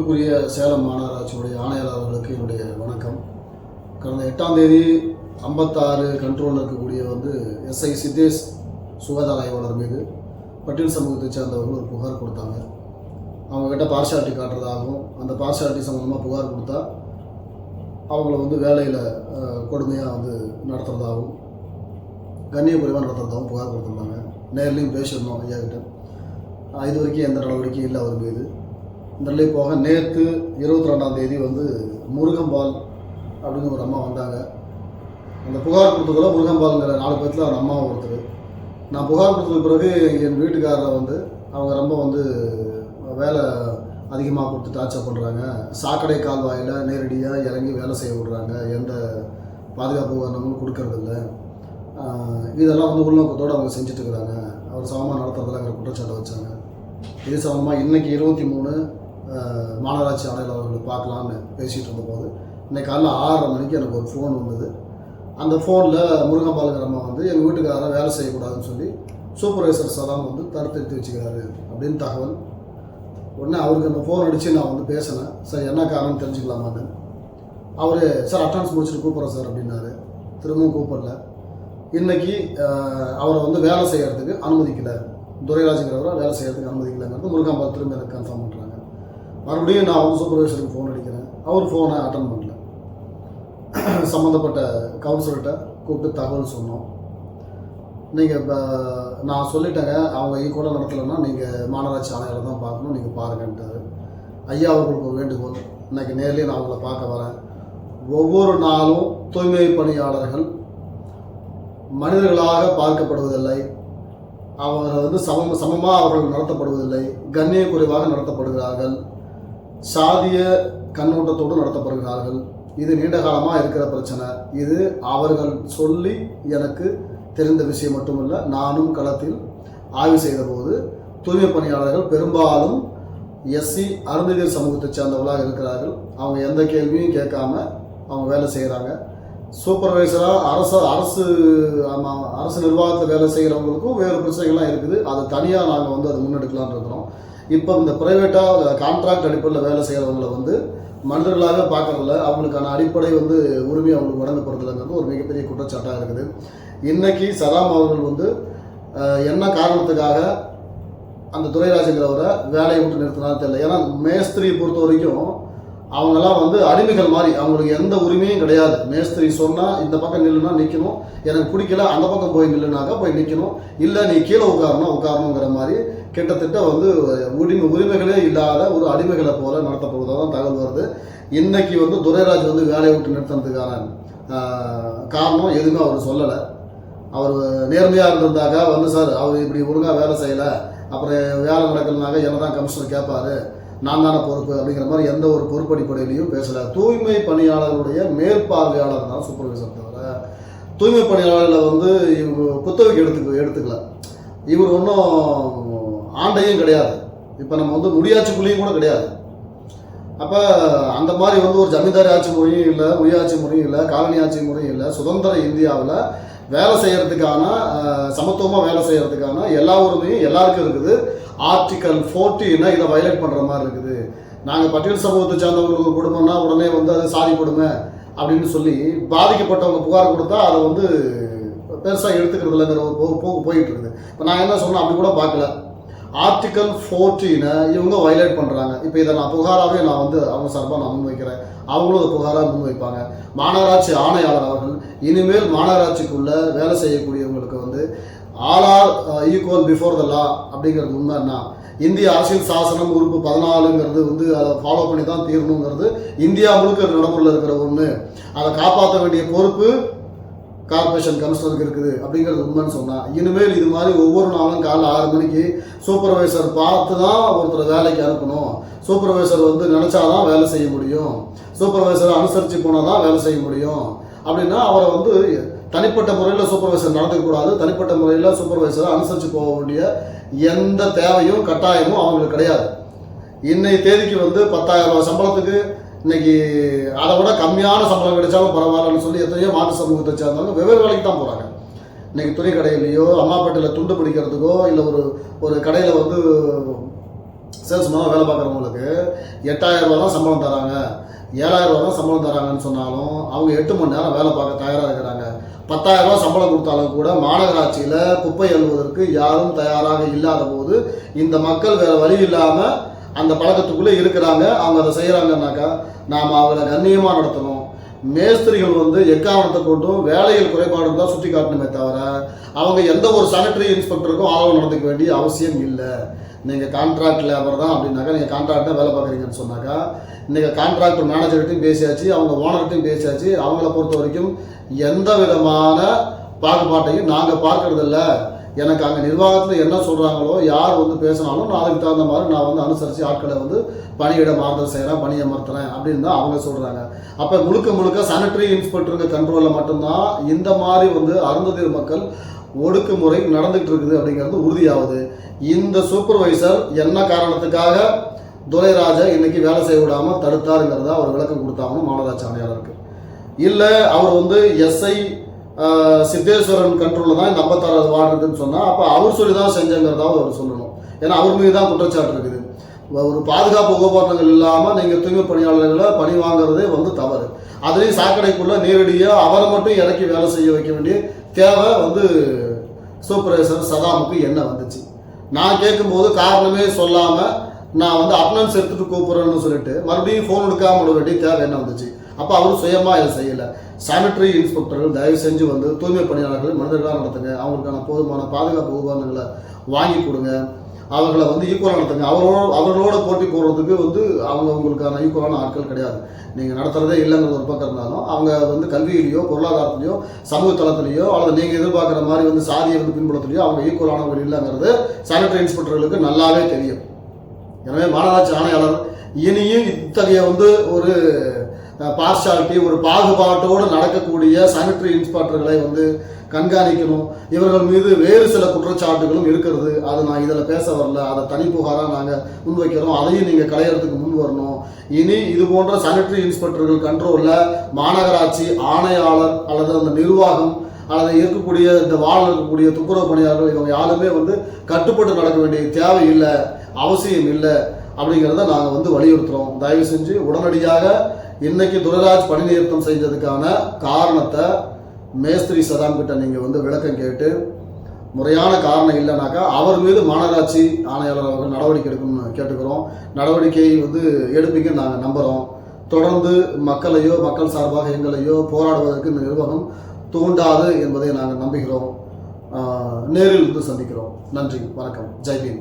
அன்புக்குரிய சேலம் மாநகராட்சியுடைய ஆணையாளர்களுக்கு என்னுடைய வணக்கம். கடந்த எட்டாம் தேதி ஐம்பத்தாறு கண்ட்ரோலில் இருக்கக்கூடிய வந்து எஸ்ஐ சித்தேஷ் சுகாதார ஆய்வாளர் மீது பட்டியல் சமூகத்தை சேர்ந்தவர்கள் ஒரு புகார் கொடுத்தாங்க. அவங்கக்கிட்ட பார்ஷாலிட்டி காட்டுறதாகவும் அந்த பார்ஷாலிட்டி சம்மந்தமாக புகார் கொடுத்தா அவங்கள வந்து வேலையில் கொடுமையாக வந்து நடத்துகிறதாகவும் கண்ணியக்குறைவாக நடத்துகிறதாகவும் புகார் கொடுத்துருந்தாங்க. நேர்லையும் பேசியிருந்தோம் ஐயா கிட்ட இது வரைக்கும் எந்த நடவடிக்கையும் இல்லை அவர் மீது. நெல்லை போக நேற்று இருபத்தி ரெண்டாம் தேதி வந்து முருகம்பால் அப்படின்னு ஒரு அம்மா வந்தாங்க. அந்த புகார் கொடுத்ததில் முருகம்பால்ங்கிற நாலு பேர்த்தில் அந்த அம்மா ஒருத்தர். நான் புகார் கொடுத்ததுக்கு பிறகு என் வீட்டுக்காரரை வந்து அவங்க ரொம்ப வந்து வேலை அதிகமாக கொடுத்து டார்ச்சர் பண்ணுறாங்க சாக்கடை கால்வாயில் நேரடியாக இறங்கி வேலை செய்ய விடுறாங்க. எந்த பாதுகாப்பு உபகரணங்களும் கொடுக்கறதில்ல. இதெல்லாம் வந்து உள்நோக்கத்தோடு அவங்க செஞ்சுட்டு இருக்கிறாங்க. அவர் சமமாக நடத்துறதில்லங்கிற குற்றச்சாட்டை வச்சாங்க. இது சமமாக இன்னைக்கு இருபத்தி மூணு மாநகராட்சி மாநகராட்சி அவர்களை பார்க்கலான்னு பேசிகிட்டு இருந்தபோது இன்னைக்கு காலைல ஆறரை மணிக்கு எனக்கு ஒரு ஃபோன் வந்தது. அந்த ஃபோனில் முருகம்பாலுங்கிற அம்மா வந்து எங்கள் வீட்டுக்காரரை வேலை செய்யக்கூடாதுன்னு சொல்லி சூப்பர்வைசர் சலாம் வந்து தடுத்து வச்சுக்கிறாரு அப்படின்னு தகவல். உடனே அவருக்கு அந்த ஃபோன் அடித்து நான் வந்து பேசினேன். சார் என்ன காரணம் தெரிஞ்சுக்கலாமான்னு? அவர் சார் அட்டன்ஸ் முடிச்சுட்டு கூப்பிட்றேன் சார் அப்படின்னாரு. திரும்பவும் கூப்பிடல. இன்றைக்கி அவரை வந்து வேலை செய்கிறதுக்கு அனுமதிக்கலை. துரைராஜுங்கிறவரை வேலை செய்கிறதுக்கு அனுமதிக்கலைங்கிறது முருகாம்பால் திரும்ப எனக்கு கன்ஃபார்ம் பண்ணுறாங்க மறுபடியும் நான் அவங்க சூப்பர்வைசருக்கு ஃபோன் அடிக்கிறேன். அவர் ஃபோனை அட்டன் பண்ணல. சம்மந்தப்பட்ட கவுன்சிலர்கிட்ட கூப்பிட்டு தகவல் சொன்னோம். நீங்கள் இப்போ நான் சொல்லிட்டேங்க அவங்க ஈக்குவலாக நடத்தலைன்னா நீங்கள் மாநகராட்சி ஆணையாளர் தான் பார்க்கணும் நீங்கள் பாருங்கன்ட்டாரு. ஐயா அவர்களுக்கு ஒரு வேண்டுகோள். இன்னைக்கு நேர்லேயே நான் அவங்கள பார்க்க வரேன். ஒவ்வொரு நாளும் தூய்மை பணியாளர்கள் மனிதர்களாக பார்க்கப்படுவதில்லை. அவங்க வந்து சமம் சமமாக அவர்கள் நடத்தப்படுவதில்லை. கண்ணியக்குறைவாக நடத்தப்படுகிறார்கள். சாதிய கண்ணோட்டத்தோடு நடத்தப்படுகிறார்கள். இது நீண்ட காலமாக இருக்கிற பிரச்சனை. இது அவர்கள் சொல்லி எனக்கு தெரிந்த விஷயம் மட்டுமல்ல நானும் களத்தில் ஆய்வு செய்தபோது தூய்மை பணியாளர்கள் பெரும்பாலும் எஸ்சி அருந்ததியர் சமூகத்தை சேர்ந்தவர்களாக இருக்கிறார்கள். அவங்க எந்த கேள்வியும் கேட்காம அவங்க வேலை செய்கிறாங்க சூப்பர்வைசராக அரசு அரசு ஆமாம் அரசு நிர்வாகத்தில் வேலை செய்கிறவங்களுக்கும் வேறு பிரச்சனைகள்லாம் இருக்குது. அதை தனியாக நாங்கள் வந்து அதை முன்னெடுக்கலாம்னு இருக்கிறோம். இப்போ இந்த ப்ரைவேட்டாக கான்ட்ராக்ட் அடிப்படையில் வேலை செய்கிறவங்கள வந்து மனிதர்களாக பார்க்கறதில்ல அவங்களுக்கான அடிப்படை வந்து உரிமை அவங்களுக்கு வழங்கப்படுறதுலங்கிறது ஒரு மிகப்பெரிய குற்றச்சாட்டாக இருக்குது. இன்னைக்கு சதாம் அவர்கள் வந்து என்ன காரணத்துக்காக அந்த துரைராஜுங்கிறவரை வேலையை விட்டு நிறுத்தினாலும் தெரியல. ஏன்னா மேஸ்திரியை பொறுத்த வரைக்கும் அவங்கெல்லாம் வந்து அடிமைகள் மாதிரி அவங்களுக்கு எந்த உரிமையும் கிடையாது. மேஸ்திரி சொன்னால் இந்த பக்கம் நில்லுனா நிற்கணும் எனக்கு பிடிக்கல அந்த பக்கம் போய் நில்லுனாக்கா போய் நிற்கணும் இல்லை நீ கீழே உட்காரணும் உட்காரணுங்கிற மாதிரி கிட்டத்தட்ட வந்து உரிமை உரிமைகளே இல்லாத ஒரு அடிமைகளை போல நடத்தப்படுவதாக தான் தகவல் வருது. இன்னைக்கு வந்து துரைராஜ் வந்து வேலையை விட்டு நிறுத்தினதுக்கான காரணம் எதுவுமே அவர் சொல்லலை. அவர் நேர்மையாக இருந்திருந்தாக்கா வந்து சார் அவர் இப்படி ஒழுங்காக வேலை செய்யலை. அப்புறம் வேலை நடக்கலனாக்கா என்ன தான் கமிஷனர் கேட்பாரு நான் தானே பொறுப்பு அப்படிங்கிற மாதிரி எந்த ஒரு பொறுப்படிப்படையிலையும் பேசலை. தூய்மை பணியாளர்களுடைய மேற்பார்வையாளர் தான் சூப்பர்வைசர் தவிர தூய்மை பணியாளர்களை வந்து இவங்க குத்தகைக்கு எடுத்து எடுத்துக்கல. இவர் ஒன்றும் ஆண்டையும் கிடையாது. இப்போ நம்ம வந்து முடியாட்சிக்குள்ளேயும் கூட கிடையாது. அப்போ அந்த மாதிரி வந்து ஒரு ஜமீன்தாரி ஆட்சி முறையும் இல்லை முடியாட்சி முறையும் இல்லை காலனி ஆட்சி முறையும் இல்லை சுதந்திர இந்தியாவில் வேலை செய்கிறதுக்கான சமத்துவமாக வேலை செய்கிறதுக்கான எல்லா உரிமையும் எல்லாருக்கும் இருக்குது. ஆர்டிக்கல் ஃபோர்டீனை இதை வயலேட் பண்ணுற மாதிரி இருக்குது. நாங்கள் பட்டியல் சமூகத்தை சேர்ந்தவங்களுக்கு குடும்பம்னா உடனே வந்து அது சாதி கொடுமை அப்படின்னு சொல்லி பாதிக்கப்பட்டவங்க புகார் கொடுத்தா அதை வந்து பெருசாக எடுத்துக்கிறது இல்லைங்கிற ஒரு போ- போக்கு போயிட்டு இருக்குது இப்போ நான் என்ன சொன்னேன் அப்படி கூட பார்க்கல. ஆர்டிக்கல் ஃபோர்டீனை இவங்க வயலேட் பண்ணுறாங்க இப்போ இதை நான் புகாராகவே நான் வந்து அவங்க சார்பாக நான் முன்வைக்கிறேன். அவங்களும் அதை புகாராக முன்வைப்பாங்க. மாநகராட்சி ஆணையாளர் அவர்கள் இனிமேல் மாநகராட்சிக்குள்ளே வேலை செய்யக்கூடிய all are equal before the law அப்படிங்கிறது உண்மைன்னா இந்திய அரசியல் சாசனம் உறுப்பு பதினாலுங்கிறது வந்து அதை ஃபாலோ பண்ணி தான் தீரணுங்கிறது இந்தியா முழுக்க நடைமுறையில் இருக்கிற ஒன்று அதை காப்பாற்ற வேண்டிய பொறுப்பு கார்பரேஷன் கமிஷனருக்கு இருக்குது அப்படிங்கிறது உண்மைன்னு சொன்னான் இனிமேல் இது மாதிரி ஒவ்வொரு நாளும் காலைல ஆறு மணிக்கு சூப்பர்வைசர் பார்த்து தான் ஒருத்தரை வேலைக்கு அனுப்பணும். சூப்பர்வைசர் வந்து நினச்சாதான் வேலை செய்ய முடியும். சூப்பர்வைசரை அனுசரித்து போனால் தான் வேலை செய்ய முடியும். அப்படின்னா அவரை வந்து தனிப்பட்ட முறையில் சூப்பர்வைசர் நடந்துக்கக்கூடாது. தனிப்பட்ட முறையில் சூப்பர்வைசரை அனுசரித்து போக வேண்டிய எந்த தேவையும் கட்டாயமும் அவங்களுக்கு கிடையாது. இன்னைய தேதிக்கு வந்து பத்தாயிரம் ரூபாய் சம்பளத்துக்கு இன்னைக்கு அதை விட கம்மியான சம்பளம் கிடைச்சாலும் பரவாயில்லன்னு சொல்லி எத்தனையோ மாற்று சமூகத்தை சேர்ந்தாலும் வெவ்வேறு வேலைக்கு தான் போகிறாங்க இன்னைக்கு துணி கடையிலையோ அம்மாப்பேட்டையில் துண்டு பிடிக்கிறதுக்கோ இல்லை ஒரு ஒரு கடையில் வந்து சேல்ஸ்மேனாக வேலை பார்க்குறவங்களுக்கு எட்டாயிரம் ரூபா தான் சம்பளம் தராங்க. ஏழாயிரம் ரூபா தான் சம்பளம் தராங்கன்னு சொன்னாலும் அவங்க எட்டு மணி நேரம் வேலை பார்க்க தயாராக இருக்கிறாங்க. பத்தாயிரம் ரூபா சம்பளம் கொடுத்தாலும் கூட மாநகராட்சியில் குப்பை எழுவதற்கு யாரும் தயாராக இல்லாத போது இந்த மக்கள் வேறு வழி இல்லாமல் அந்த பழக்கத்துக்குள்ளே இருக்கிறாங்க. அவங்க அதை செய்கிறாங்கன்னாக்கா நாம் அவரை கண்ணியமாக நடத்தணும். மேஸ்திரிகள் வந்து எக்காரணத்தை கொண்டும் வேலைகள் குறைபாடு தான் சுட்டி காட்டணுமே தவிர அவங்க எந்த ஒரு சானிட்டரி இன்ஸ்பெக்டருக்கும் ஆதரவு நடந்துக்க வேண்டிய அவசியம் இல்லை. நீங்கள் கான்ட்ராக்ட் லேபர் தான் அப்படின்னாக்கா நீங்கள் கான்ட்ராக்டாக வேலை பார்க்குறீங்கன்னு சொன்னாக்கா நீங்கள் கான்ட்ராக்டர் மேனேஜர்கிட்டையும் பேசியாச்சு அவங்க ஓனர்கிட்டையும் பேசியாச்சு அவங்கள பொறுத்த வரைக்கும் எந்த விதமான பாகுபாட்டையும் நாங்கள் பார்க்குறதில்ல எனக்கு அங்கே நிர்வாகத்தில் என்ன சொல்கிறாங்களோ யார் வந்து பேசினாலும் நான் அதுக்கு தகுந்த மாதிரி நான் வந்து அனுசரித்து ஆட்களை வந்து பணியிட மாறுதல் செய்கிறேன் பணியை அமர்த்துறேன் அப்படின்னு தான் அவங்க சொல்கிறாங்க அப்போ முழுக்க முழுக்க சானிட்டரி இன்ஸ்பெக்டருங்க கண்ட்ரோலில் மட்டும்தான் இந்த மாதிரி வந்து அருந்ததிர் மக்கள் ஒடுக்குமுறை நடந்துகிட்டு இருக்குது அப்படிங்கிறது உறுதியாகுது. இந்த சூப்பர்வைசர் என்ன காரணத்துக்காக துரைராஜா இன்னைக்கு வேலை செய்ய விடாமல் தடுத்தாருங்கிறத அவர் விளக்கம் கொடுத்தாங்கன்னு மாநகராட்சி ஆணையாளருக்கு இல்லை அவர் வந்து எஸ்ஐ சித்தேஸ்வரன் கண்ட்ரோலில் தான் இந்த ஐம்பத்தாறாவது வார்டு இருக்குன்னு சொன்னால் அப்போ அவர் சொல்லி தான் செஞ்சங்கிறதாவது அவர் சொல்லணும். ஏன்னா அவர் மீது தான் குற்றச்சாட்டு இருக்குது. ஒரு பாதுகாப்பு உபகரணங்கள் இல்லாமல் நீங்கள் தூய்மை பணியாளர்களை பணி வாங்குறதே வந்து தவறு. அதுலேயும் சாக்கடைக்குள்ளே நேரடியாக அவரை மட்டும் இறக்கி வேலை செய்ய வைக்க வேண்டிய தேவை வந்து சூப்பர்வைசர் சதாமுக்கு என்ன வந்துச்சு. நான் கேட்கும்போது காரணமே சொல்லாமல் நான் வந்து அட்டனன்ஸ் எடுத்துட்டு கூப்பிட்றேன்னு சொல்லிட்டு மறுபடியும் ஃபோன் எடுக்காம விட வேண்டிய தேவை என்ன வந்துச்சு? அப்போ அவரும் சுயமாக இதை செய்யலை. சானிட்டரி இன்ஸ்பெக்டர்கள் தயவு செஞ்சு வந்து தூய்மை பணியாளர்கள் மனிதர்களாக நடத்துங்க. அவங்களுக்கான போதுமான பாதுகாப்பு உபகரணங்களை வாங்கி கொடுங்க. அவர்களை வந்து ஈக்குவலான தங்க அவரோட அவர்களோட போட்டி போடுறதுக்கு வந்து அவங்க உங்களுக்கான ஈக்குவலான ஆட்கள் கிடையாது. நீங்கள் நடத்துறதே இல்லைங்கிற ஒரு பக்கம் இருந்தாலும் அவங்க வந்து கல்வியிலையோ பொருளாதாரத்துலையோ சமூக தளத்துலையோ அல்லது நீங்கள் எதிர்பார்க்குற மாதிரி வந்து சாதியை வந்து பின்புலத்துலையோ அவங்க ஈக்குவலானவர்கள் இல்லைங்கிறது சானிட்டரி இன்ஸ்பெக்டர்களுக்கு நல்லாவே தெரியும். எனவே மாநகராட்சி ஆணையாளர் இனியும் இத்தகைய வந்து ஒரு பார்ஷாலிட்டி ஒரு பாகுபாட்டோடு நடக்கக்கூடிய சானிட்டரி இன்ஸ்பெக்டர்களை வந்து கண்காணிக்கணும். இவர்கள் மீது வேறு சில குற்றச்சாட்டுகளும் இருக்கிறது. அது நான் இதில் பேச வரல. அதை தனிப்புகாராக நாங்கள் முன்வைக்கிறோம். அதையும் நீங்கள் களையிறதுக்கு முன் வரணும். இனி இது போன்ற சானிட்டரி இன்ஸ்பெக்டர்கள் கண்ட்ரோலில் மாநகராட்சி ஆணையாளர் அல்லது அந்த நிர்வாகம் அல்லது இருக்கக்கூடிய இந்த வாழ் இருக்கக்கூடிய துப்புரவு பணியாளர்கள் இவங்க யாருமே வந்து கட்டுப்பட்டு நடக்க வேண்டிய தேவை இல்லை அவசியம் இல்லை அப்படிங்கிறத நாங்கள் வந்து வலியுறுத்துகிறோம் தயவு செஞ்சு உடனடியாக இன்னைக்கு துரராஜ் பணி நிறுத்தம் செஞ்சதுக்கான காரணத்தை மேஸ்திரி சதாம் கிட்ட நீங்கள் வந்து விளக்கம் கேட்டு முறையான காரணம் இல்லைனாக்கா அவர் மீது மாநகராட்சி ஆணையாளர் அவர்கள் நடவடிக்கை எடுக்கணும்னு கேட்டுக்கிறோம். நடவடிக்கை வந்து எடுப்பீங்கன்னு நாங்கள் நம்புகிறோம் தொடர்ந்து மக்களையோ மக்கள் சார்பாக எங்களையோ போராடுவதற்கு இந்த நிர்வாகம் தூண்டாது என்பதை நாங்கள் நம்புகிறோம். நேரில் வந்து சந்திக்கிறோம். நன்றி வணக்கம். ஜெய்பீன்